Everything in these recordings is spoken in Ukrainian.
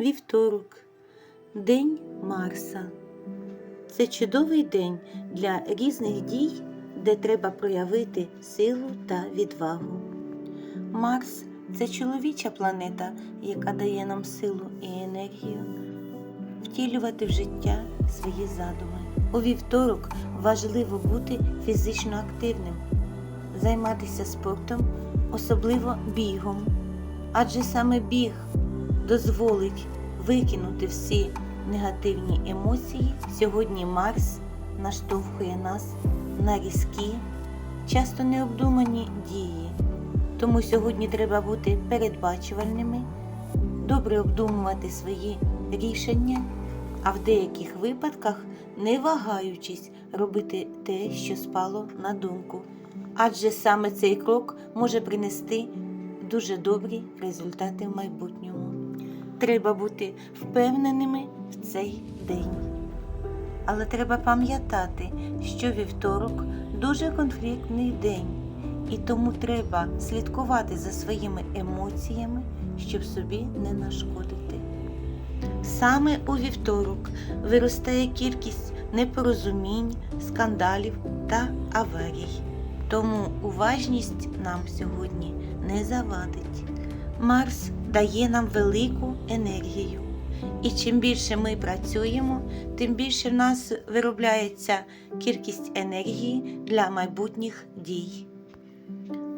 Вівторок, День Марса. Це чудовий день для різних дій, де треба проявити силу та відвагу. Марс це чоловіча планета, яка дає нам силу і енергію втілювати в життя свої задуми. У вівторок важливо бути фізично активним, займатися спортом, особливо бігом. Адже саме біг дозволить викинути всі негативні емоції. Сьогодні Марс наштовхує нас на різкі, часто необдумані дії. Тому сьогодні треба бути передбачувальними, добре обдумувати свої рішення, а в деяких випадках, не вагаючись, робити те, що спало на думку. Адже саме цей крок може принести дуже добрі результати в майбутньому. Треба бути впевненими в цей день. Але треба пам'ятати, що вівторок дуже конфліктний день, і тому треба слідкувати за своїми емоціями, щоб собі не нашкодити. Саме у вівторок виростає кількість непорозумінь, скандалів та аварій. Тому уважність нам сьогодні не завадить. Марс дає нам велику енергію. І чим більше ми працюємо, тим більше в нас виробляється кількість енергії для майбутніх дій.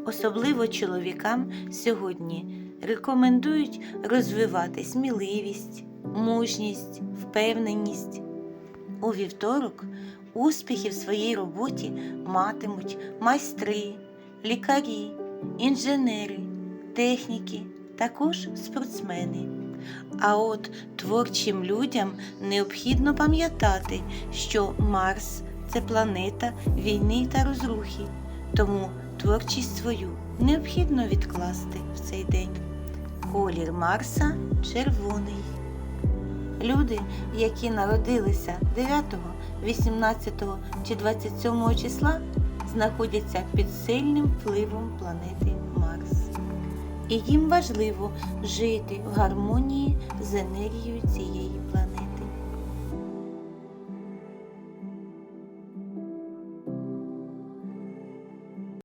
Особливо чоловікам сьогодні рекомендують розвивати сміливість, мужність, впевненість. У вівторок успіхи в своїй роботі матимуть майстри, лікарі, інженери, техніки, також спортсмени. А от творчим людям необхідно пам'ятати, що Марс це планета війни та розрухи, тому творчість свою необхідно відкласти в цей день. Колір Марса червоний. Люди, які народилися 9, 18 чи 27 числа, знаходяться під сильним впливом планети. І їм важливо жити в гармонії з енергією цієї планети.